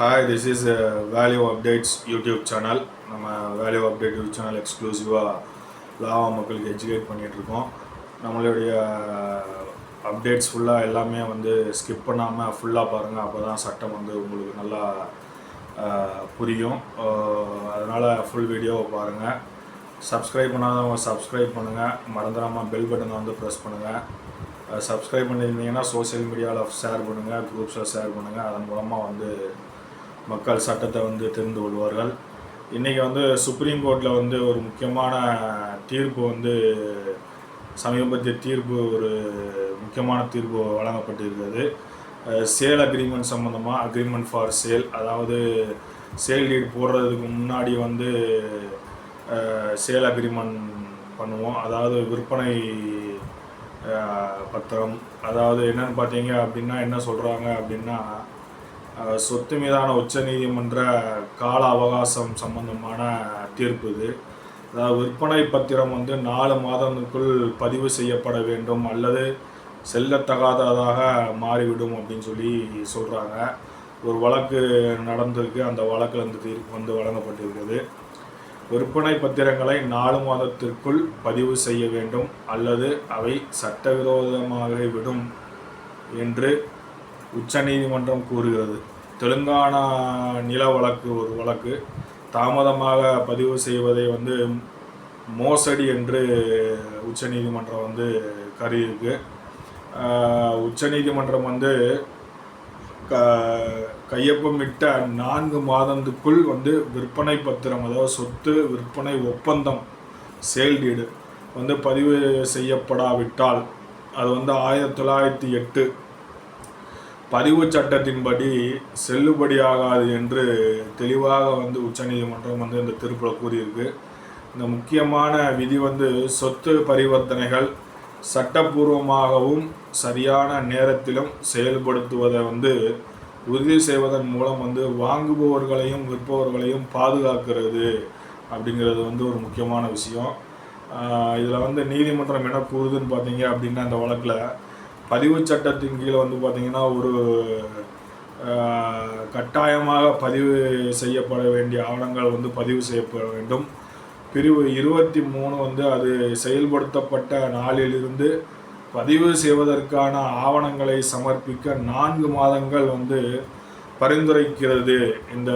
Hi this is value updates YouTube channel நம்ம value update YouTube channel எக்ஸ்க்ளூசிவாக லாவா மக்களுக்கு எஜுகேட் பண்ணிகிட்ருக்கோம் நம்மளுடைய uh, அப்டேட்ஸ் ஃபுல்லாக எல்லாமே வந்து ஸ்கிப் பண்ணாமல் ஃபுல்லாக பாருங்கள் அப்போ தான் சட்டம் வந்து உங்களுக்கு நல்லா uh, புரியும். அதனால் ஃபுல் வீடியோவை பாருங்கள் சப்ஸ்கிரைப் பண்ணாதவங்க சப்ஸ்கிரைப் பண்ணுங்கள் மறந்துடாமல் பெல் பட்டனை வந்து ப்ரெஸ் பண்ணுங்கள் சப்ஸ்கிரைப் பண்ணியிருந்தீங்கன்னா சோஷியல் மீடியாவில் ஷேர் பண்ணுங்கள் குரூப்ஸில் ஷேர் பண்ணுங்கள் அதன் மூலமாக வந்து மக்கள் சட்டத்தை வந்து தெரிந்து கொள்வார்கள். இன்றைக்கி வந்து சுப்ரீம் கோர்ட்டில் வந்து ஒரு முக்கியமான தீர்ப்பு வந்து சமீபத்திய தீர்ப்பு ஒரு முக்கியமான தீர்ப்பு வழங்கப்பட்டிருக்கிறது. சேல் அக்ரிமெண்ட் சம்மந்தமாக அக்ரிமெண்ட் ஃபார் சேல் அதாவது சேல் டீட் போடுறதுக்கு முன்னாடி வந்து சேல் அக்ரிமெண்ட் பண்ணுவோம். அதாவது விற்பனை பத்திரம். அதாவது என்னென்னு பார்த்தீங்க அப்படின்னா என்ன சொல்கிறாங்க அப்படின்னா சொத்து மீதான உச்ச நீதிமன்ற கால அவகாசம் சம்பந்தமான தீர்ப்பு இது. அதாவது விற்பனை பத்திரம் வந்து நாலு மாதங்களுக்குள் பதிவு செய்யப்பட வேண்டும் அல்லது செல்லத்தகாததாக மாறிவிடும் அப்படின்னு சொல்லி சொல்கிறாங்க ஒரு வழக்கு நடந்திருக்கு. அந்த வழக்கில் இந்த தீர்ப்பு வந்து வழங்கப்பட்டிருக்கிறது. விற்பனை பத்திரங்களை நாலு மாதத்திற்குள் பதிவு செய்ய வேண்டும் அல்லது அவை சட்டவிரோதமாக விடும் என்று உச்சநீதிமன்றம் கூறுகிறது. தெலுங்கானா நில வழக்கு ஒரு வழக்கு. தாமதமாக பதிவு செய்வதை வந்து மோசடி என்று உச்சநீதிமன்றம் வந்து கருதியிருக்கு. உச்சநீதிமன்றம் வந்து க கையொப்பமிட்ட நான்கு மாதத்துக்குள் வந்து விற்பனை பத்திரம் அதாவது சொத்து விற்பனை ஒப்பந்தம் சேல் டீடு வந்து பதிவு செய்யப்படாவிட்டால் அது வந்து ஆயிரத்தி தொள்ளாயிரத்தி எட்டு பதிவு சட்டத்தின்படி செல்லுபடியாகாது என்று தெளிவாக வந்து உச்சநீதிமன்றம் வந்து இந்த தீர்ப்பில் கூறியிருக்கு. இந்த முக்கியமான விதி வந்து சொத்து பரிவர்த்தனைகள் சட்டப்பூர்வமாகவும் சரியான நேரத்திலும் செயல்படுத்துவதை வந்து உறுதி செய்வதன் மூலம் வந்து வாங்குபவர்களையும் விற்பவர்களையும் பாதுகாக்கிறது அப்படிங்கிறது வந்து ஒரு முக்கியமான விஷயம். இதில் வந்து நீதிமன்றம் என்ன கூறுதுன்னு பார்த்தீங்க அப்படின்னா அந்த வழக்கில் பதிவு சட்டத்தின் கீழே வந்து பார்த்திங்கன்னா ஒரு கட்டாயமாக பதிவு செய்யப்பட வேண்டிய ஆவணங்கள் வந்து பதிவு செய்யப்பட வேண்டும். பிரிவு இருபத்தி மூணு வந்து அது செயல்படுத்தப்பட்ட நாளிலிருந்து பதிவு செய்வதற்கான ஆவணங்களை சமர்ப்பிக்க நான்கு மாதங்கள் வந்து பரிந்துரைக்கிறது இந்த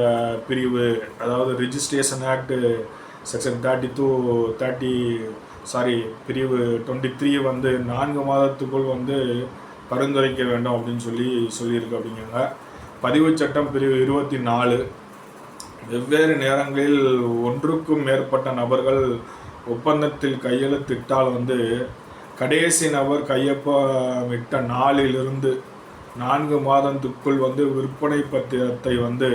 பிரிவு. அதாவது registration act section thirty two thirty sorry பிரிவு டுவெண்ட்டி த்ரீ வந்து நான்கு மாதத்துக்குள் வந்து பரிந்துரைக்க வேண்டும் அப்படின்னு சொல்லி சொல்லியிருக்கு அப்படிங்கிறாங்க. பதிவு சட்டம் பிரிவு இருபத்தி நாலு. வெவ்வேறு நேரங்களில் ஒன்றுக்கும் மேற்பட்ட நபர்கள் ஒப்பந்தத்தில் கையெழுத்திட்டால் வந்து கடைசி நபர் கையொப்பமிட்ட நாளிலிருந்து நான்கு மாதத்துக்குள் வந்து விற்பனை பத்திரத்தை வந்து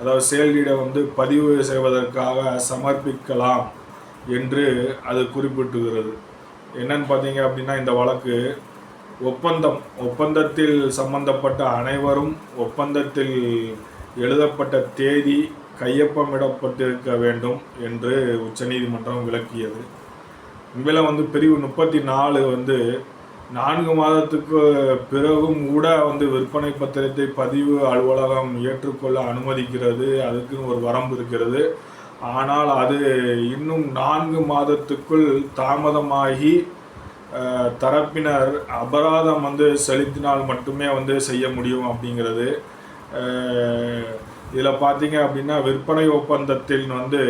அதாவது செயல்டீடை வந்து பதிவு செய்வதற்காக சமர்ப்பிக்கலாம். என்று அது குறிப்பிட்டுகிறது. என்னன்னு பார்த்தீங்க அப்படின்னா இந்த வழக்கு ஒப்பந்தம் ஒப்பந்தத்தில் சம்பந்தப்பட்ட அனைவரும் ஒப்பந்தத்தில் எழுதப்பட்ட தேதி கையொப்பமிடப்பட்டிருக்க வேண்டும் என்று உச்சநீதிமன்றம் விளக்கியது. இதில் வந்து பிரிவு முப்பத்தி நாலு வந்து நான்கு மாதத்துக்கு பிறகும் கூட வந்து விற்பனை பத்திரத்தை பதிவு அலுவலகம் ஏற்றுக்கொள்ள அனுமதிக்கிறது. அதுக்குன்னு ஒரு வரம்பு இருக்கிறது. ஆனால் அது இன்னும் நான்கு மாதத்துக்குள் தாமதமாகி தரப்பினர் அபராதம் வந்து செலுத்தினால் மட்டுமே வந்து செய்ய முடியும் அப்படிங்கிறது. இதில் பார்த்தீங்க அப்படின்னா விற்பனை ஒப்பந்தத்தில் வந்து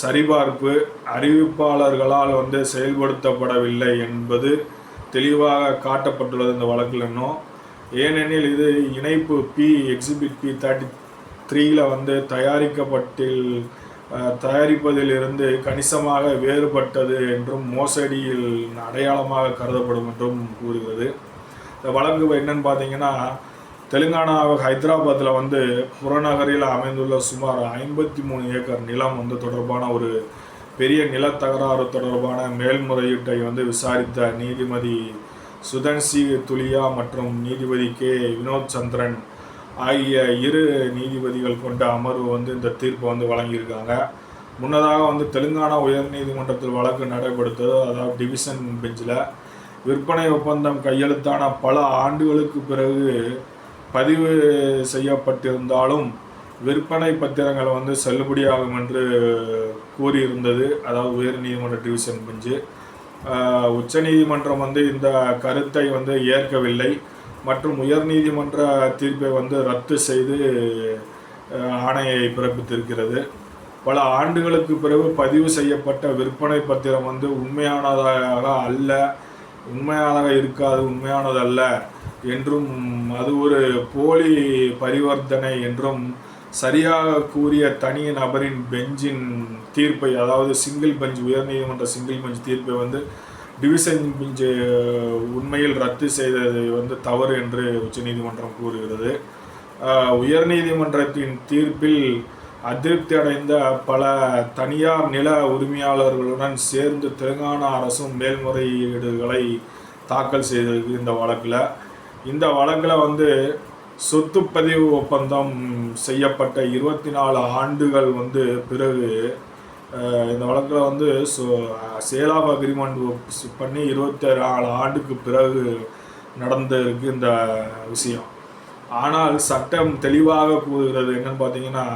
சரிபார்ப்பு அறிவிப்பாளர்களால் வந்து செயல்படுத்தப்படவில்லை என்பது தெளிவாக காட்டப்பட்டுள்ளது இந்த வழக்கில் இன்னும். ஏனெனில் இது இணைப்பு பி எக்ஸிபிட் பி தேர்ட்டி த்ரீயில் வந்து தயாரிக்கப்பட்டில் தயாரிப்பதில் தயாரிப்பதிலிருந்து கணிசமாக வேறுபட்டது என்றும் மோசடியில் அடையாளமாக கருதப்படும் என்றும் கூறுகிறது. இந்த வழக்கு என்னன்னு பார்த்தீங்கன்னா தெலுங்கானா ஹைதராபாத்தில் வந்து புறநகரில் அமைந்துள்ள சுமார் ஐம்பத்தி மூணு ஏக்கர் நிலம் வந்து தொடர்பான ஒரு பெரிய நிலத்தகராறு தொடர்பான மேல்முறையீட்டை வந்து விசாரித்த நீதிபதி சுதன்சி துலியா மற்றும் நீதிபதி கே. வினோத் சந்திரன் ஆகிய இரு நீதிபதிகள் கொண்ட அமர்வு வந்து இந்த தீர்ப்பை வந்து வழங்கியிருக்காங்க. முன்னதாக வந்து தெலுங்கானா உயர்நீதிமன்றத்தில் வழக்கு நடைபெடுத்தது அதாவது டிவிஷன் பெஞ்சில். விற்பனை ஒப்பந்தம் கையெழுத்தான பல ஆண்டுகளுக்கு பிறகு பதிவு செய்யப்பட்டிருந்தாலும் விற்பனை பத்திரங்கள் வந்து செல்லுபடியாகும் என்று கூறியிருந்தது. அதாவது உயர் நீதிமன்ற டிவிஷன் பெஞ்சு. உச்சநீதிமன்றம் வந்து இந்த கருத்தை வந்து ஏற்கவில்லை. மற்றும் உயர்நீதிமன்ற தீர்ப்பை வந்து ரத்து செய்து ஆணையை பிறப்பித்திருக்கிறது. பல ஆண்டுகளுக்கு பிறகு பதிவு செய்யப்பட்ட விற்பனை பத்திரம் வந்து உண்மையானதாக அல்ல உண்மையானதாக இருக்காது உண்மையானது அல்ல என்றும் அது ஒரு போலி பரிவர்த்தனை என்றும் சரியாக கூறிய தனி நபரின் பெஞ்சின் தீர்ப்பை அதாவது சிங்கிள் பெஞ்ச் உயர்நீதிமன்ற சிங்கிள் பெஞ்ச் தீர்ப்பை வந்து டிவிஷன் பெஞ்சு உண்மையில் ரத்து செய்தது வந்து தவறு என்று உச்சநீதிமன்றம் கூறுகிறது. உயர்நீதிமன்றத்தின் தீர்ப்பில் அதிருப்தி அடைந்த பல தனியார் நில உரிமையாளர்களுடன் சேர்ந்து தெலுங்கானா அரசும் மேல்முறையீடுகளை தாக்கல் செய்திருக்கு இந்த வழக்கில். இந்த வழக்கில் வந்து சொத்து பதிவு ஒப்பந்தம் செய்யப்பட்ட இருபத்தி நாலு ஆண்டுகள் வந்து பிறகு இந்த வழக்கில் வந்து சேல் ஆஃப் அக்ரிமெண்ட் பண்ணி இருபத்தி நாலு ஆண்டுக்கு பிறகு நடந்திருக்கு இந்த விஷயம். ஆனால் சட்டம் தெளிவாக கூறுகிறது என்னன்னு பார்த்தீங்கன்னா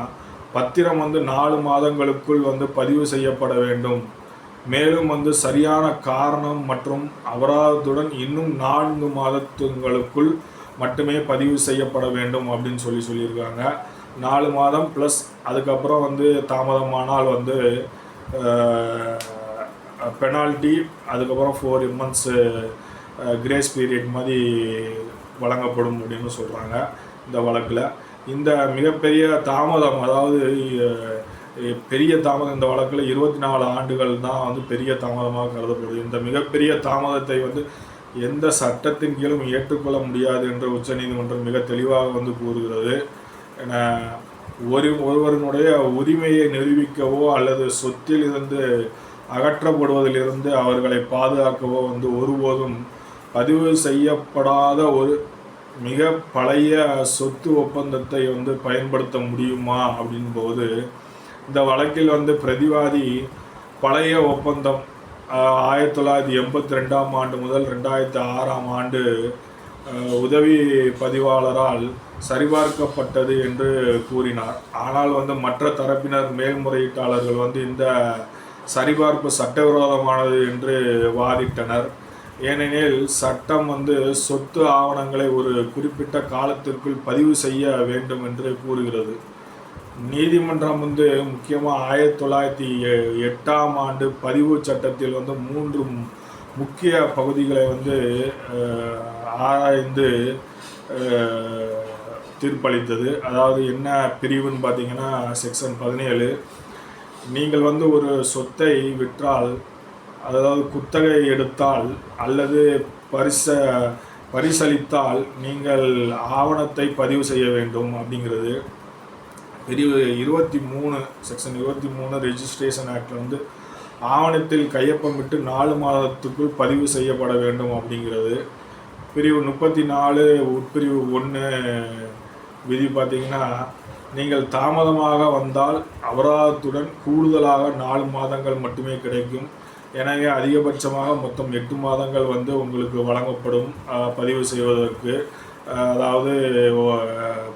பத்திரம் வந்து நாலு மாதங்களுக்குள் வந்து பதிவு செய்யப்பட வேண்டும். மேலும் வந்து சரியான காரணம் மற்றும் அபராதத்துடன் இன்னும் நான்கு மாதத்துங்களுக்குள் மட்டுமே பதிவு செய்யப்பட வேண்டும் அப்படின்னு சொல்லி சொல்லியிருக்காங்க. நாலு மாதம் ப்ளஸ் அதுக்கப்புறம் வந்து தாமதமானால் வந்து பெனால்ட்டி அதுக்கப்புறம் ஃபோர் மந்த்ஸு கிரேஸ் பீரியட் மாதிரி வழங்கப்படும் அப்படின்னு சொல்கிறாங்க இந்த வழக்கில். இந்த மிகப்பெரிய தாமதம் அதாவது பெரிய தாமதம் இந்த வழக்கில் இருபத்தி நாலு ஆண்டுகள் தான் வந்து பெரிய தாமதமாக கருதப்படுது. இந்த மிகப்பெரிய தாமதத்தை வந்து எந்த சட்டத்தின் கீழும் ஏற்றுக்கொள்ள முடியாது என்று உச்சநீதிமன்றம் மிக தெளிவாக வந்து கூறுகிறது. ஒரு ஒருவருடைய உரிமையை நிரூபிக்கவோ அல்லது சொத்தில் இருந்து அகற்றப்படுவதிலிருந்து அவர்களை பாதுகாக்கவோ வந்து ஒருபோதும் பதிவு செய்யப்படாத ஒரு மிக பழைய சொத்து ஒப்பந்தத்தை வந்து பயன்படுத்த முடியுமா அப்படின் போது இந்த வழக்கில் வந்து பிரதிவாதி பழைய ஒப்பந்தம் ஆயிரத்தி தொள்ளாயிரத்தி எண்பத்தி ரெண்டாம் ஆண்டு முதல் ரெண்டாயிரத்தி ஆறாம் ஆண்டு உதவி பதிவாளரால் சரிபார்க்கப்பட்டது என்று கூறினார். ஆனால் வந்து மற்ற தரப்பினர் மேல்முறையீட்டாளர்கள் வந்து இந்த சரிபார்ப்பு சட்டவிரோதமானது என்று வாதிட்டனர். ஏனெனில் சட்டம் வந்து சொத்து ஆவணங்களை ஒரு குறிப்பிட்ட காலத்திற்குள் பதிவு செய்ய வேண்டும் என்று கூறுகிறது. நீதிமன்றம் வந்து முக்கியமாக ஆயிரத்தி தொள்ளாயிரத்தி எ- எட்டாம் ஆண்டு பதிவு சட்டத்தில் வந்து மூன்று முக்கிய பகுதிகளை வந்து ஆராய்ந்து தீர்ப்பளித்தது. அதாவது என்ன பிரிவுன்னு பார்த்தீங்கன்னா செக்ஷன் பதினேழு. நீங்கள் வந்து ஒரு சொத்தை விற்றால் அதாவது குத்தகை எடுத்தால் அல்லது பரிச பரிசளித்தால் நீங்கள் ஆவணத்தை பதிவு செய்ய வேண்டும் அப்படிங்கிறது. பிரிவு இருபத்தி மூணு செக்ஷன் இருபத்தி மூணு ரெஜிஸ்ட்ரேஷன் ஆக்டில் வந்து ஆவணத்தில் கையொப்பமிட்டு நாலு மாதத்துக்குள் பதிவு செய்யப்பட வேண்டும் அப்படிங்கிறது. பிரிவு முப்பத்தி நாலு உட்பிரிவு ஒன்று விதி பார்த்தீங்கன்னா நீங்கள் தாமதமாக வந்தால் அபராதத்துடன் கூடுதலாக நாலு மாதங்கள் மட்டுமே கிடைக்கும். எனவே அதிகபட்சமாக மொத்தம் எட்டு மாதங்கள் வந்து உங்களுக்கு வழங்கப்படும். பதிவு செய்வதற்கு அதாவது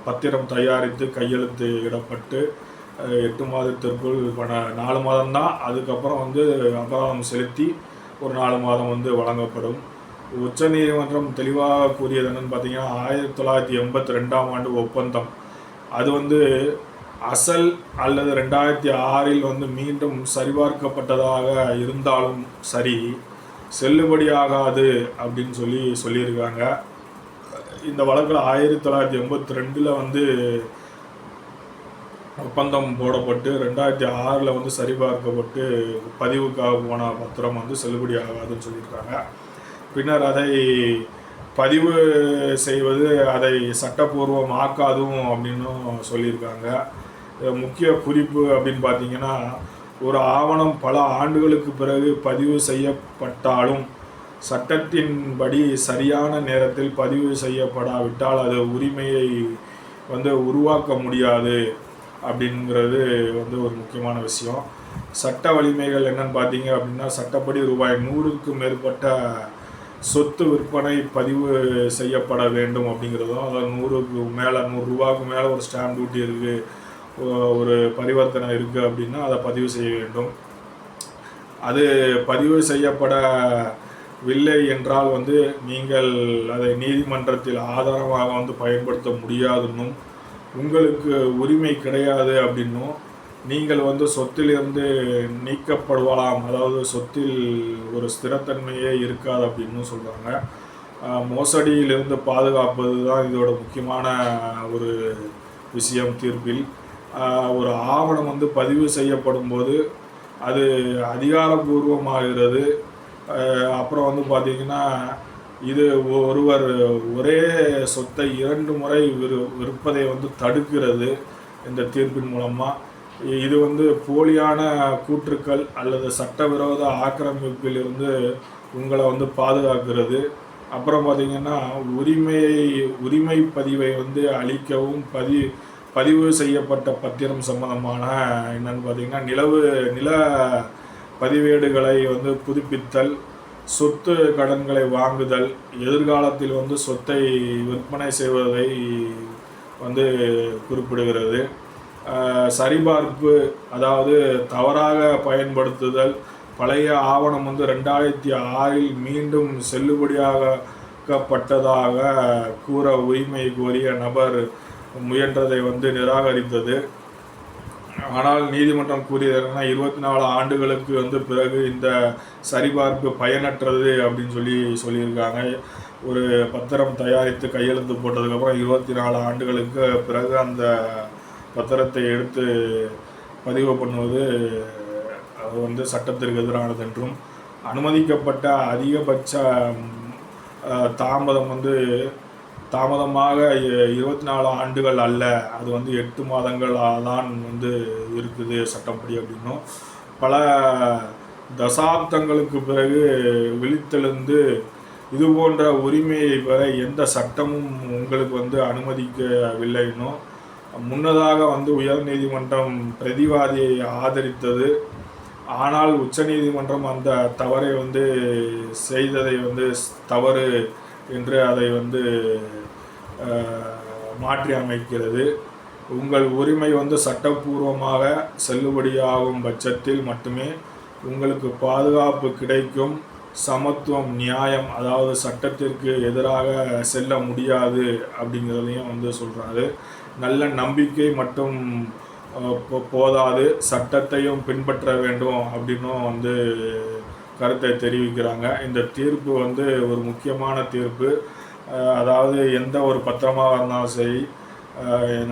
பத்திரம் தயாரித்து கையெழுத்து இடப்பட்டு எட்டு மாதத்திற்குள் பண நாலு மாதம்தான். அதுக்கப்புறம் வந்து அபராதம் செலுத்தி ஒரு நாலு மாதம் வந்து வழங்கப்படும். உச்ச நீதிமன்றம் தெளிவாக கூறியது என்னன்னு பார்த்தீங்கன்னா ஆயிரத்தி தொள்ளாயிரத்தி எண்பத்தி ரெண்டாம் ஆண்டு ஒப்பந்தம். அது வந்து அசல் அல்லது ரெண்டாயிரத்தி ஆறில் வந்து மீண்டும் சரிபார்க்கப்பட்டதாக இருந்தாலும் சரி செல்லுபடியாகாது அப்படின்னு சொல்லி சொல்லியிருக்காங்க. இந்த வழக்கில் ஆயிரத்தி தொள்ளாயிரத்தி எண்பத்தி ரெண்டில் வந்து ஒப்பந்தம் போடப்பட்டு ரெண்டாயிரத்தி ஆறில் வந்து சரிபார்க்கப்பட்டு பதிவுக்காக போன பத்திரம் வந்து செல்லுபடி ஆகாதுன்னு சொல்லியிருக்காங்க. பின்னர் அதை பதிவு செய்வது அதை சட்டப்பூர்வமாக்காதும் அப்படின்னும் சொல்லியிருக்காங்க. முக்கிய குறிப்பு அப்படின்னு பார்த்தீங்கன்னா ஒரு ஆவணம் பல ஆண்டுகளுக்கு பிறகு பதிவு செய்யப்பட்டாலும் சட்டத்தின்படி சரியான நேரத்தில் பதிவு செய்யப்படாவிட்டால் அது உரிமையை வந்து உருவாக்க முடியாது அப்படிங்கிறது வந்து ஒரு முக்கியமான விஷயம். சட்ட வலிமைகள் என்னன்னு பார்த்தீங்க அப்படின்னா சட்டப்படி ரூபாய் நூறுக்கு மேற்பட்ட சொத்து விற்பனை பதிவு செய்யப்பட வேண்டும் அப்படிங்கிறதும் அதாவது நூறுக்கு மேலே நூறுரூவாவுக்கு மேலே ஒரு ஸ்டாம்ப் டியூட்டி இருக்குது ஒரு பரிவர்த்தனை இருக்குது அப்படின்னா அதை பதிவு செய்ய வேண்டும். அது பதிவு செய்யப்படவில்லை என்றால் வந்து நீங்கள் அதை நீதிமன்றத்தில் ஆதாரமாக வந்து பயன்படுத்த முடியாதுன்னும் உங்களுக்கு உரிமை கிடையாது அப்படின்னும் நீங்கள் வந்து சொத்திலிருந்து நீக்கப்படுவலாம். அதாவது சொத்தில் ஒரு ஸ்திரத்தன்மையே இருக்காது அப்படின்னு சொல்கிறாங்க மோசடியிலிருந்து பாதுகாப்பது தான் இதோட முக்கியமான ஒரு விஷயம் தீர்ப்பில். ஒரு ஆவணம் வந்து பதிவு செய்யப்படும் போது அது அதிகாரபூர்வமாகிறது. அப்புறம் வந்து பார்த்திங்கன்னா இது ஒருவர் ஒரே சொத்தை இரண்டு முறை விற்பதை வந்து தடுக்கிறது இந்த தீர்ப்பின் மூலமாக இது வந்து போலியான கூற்றுக்கள் அல்லது சட்டவிரோத ஆக்கிரமிப்பிலிருந்து உங்களை வந்து பாதுகாக்கிறது. அப்புறம் பார்த்திங்கன்னா உரிமையை உரிமை பதிவை வந்து அளிக்கவும் பதி பதிவு செய்யப்பட்ட பத்திரம் சம்பந்தமான என்னன்னு பார்த்தீங்கன்னா நிலவு நில பதிவேடுகளை வந்து புதுப்பித்தல் சொத்து கடன்களை வாங்குதல் எதிர்காலத்தில் வந்து சொத்தை விற்பனை செய்வதை வந்து குறிப்பிடுகிறது. சரிபார்ப்பு அதாவது தவறாக பயன்படுத்துதல் பழைய ஆவணம் வந்து ரெண்டாயிரத்தி ஆறில் மீண்டும் செல்லுபடியாகப்பட்டதாக கூற உரிமை கோரிய நபர் முயன்றதை வந்து நிராகரித்தது. ஆனால் நீதிமன்றம் கூறியது என்னன்னா இருபத்தி நாலு ஆண்டுகளுக்கு வந்து பிறகு இந்த சரிபார்ப்பு பயனற்றது அப்படின்னு சொல்லி சொல்லியிருக்காங்க. ஒரு பத்திரம் தயாரித்து கையெழுத்து போட்டதுக்கப்புறம் இருபத்தி நாலு ஆண்டுகளுக்கு பிறகு அந்த பத்திரத்தை எடுத்து பதிவு பண்ணுவது அது வந்து சட்டத்திற்கு எதிரானது என்றும் அனுமதிக்கப்பட்ட அதிகபட்ச தாமதம் வந்து தாமதமாக இ- இருபத்தி நாலு ஆண்டுகள் அல்ல அது வந்து எட்டு மாதங்கள் தான் வந்து இருக்குது சட்டப்படி அப்படின்னும். பல தசாப்தங்களுக்கு பிறகு விழித்தெழுந்து இது போன்ற உரிமையை பெற எந்த சட்டமும் உங்களுக்கு வந்து அனுமதிக்கவில்லைன்னும் முன்னதாக வந்து உயர் நீதிமன்றம் பிரதிவாதியை ஆதரித்தது. ஆனால் உச்சநீதிமன்றம் அந்த தவறை வந்து செய்ததை வந்து தவறு என்று அதை வந்து மாற்றி அமைக்கிறது. உங்கள் உரிமை வந்து சட்டப்பூர்வமாக செல்லுபடியாகும் பட்சத்தில் மட்டுமே உங்களுக்கு பாதுகாப்பு கிடைக்கும். சமத்துவம் நியாயம் அதாவது சட்டத்திற்கு எதிராக செல்ல முடியாது அப்படிங்கிறதையும் வந்து சொல்கிறாரு நல்ல நம்பிக்கை மற்றும் போ- போதாது. சட்டத்தையும் பின்பற்ற வேண்டும் அப்படின்னும் வந்து கருத்தை தெரிவிக்கிறாங்க. இந்த தீர்ப்பு வந்து ஒரு முக்கியமான தீர்ப்பு. அதாவது எந்த ஒரு பத்திரமாக இருந்தாலும் சரி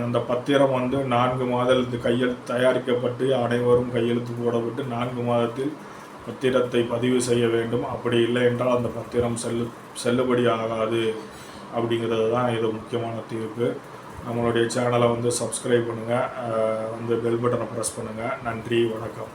அந்த பத்திரம் வந்து நான்கு மாதத்து கையெழுத்து தயாரிக்கப்பட்டு அனைவரும் கையெழுத்து போடப்பட்டு நான்கு மாதத்தில் பத்திரத்தை பதிவு செய்ய வேண்டும். அப்படி இல்லை என்றால் அந்த பத்திரம் செல்லு செல்லுபடி ஆகாது அப்படிங்கிறது தான் இது முக்கியமான தீர்ப்பு. நம்மளுடைய சேனலை வந்து சப்ஸ்கிரைப் பண்ணுங்கள் வந்து பெல் பட்டனை ப்ரெஸ் பண்ணுங்கள் நன்றி வணக்கம்.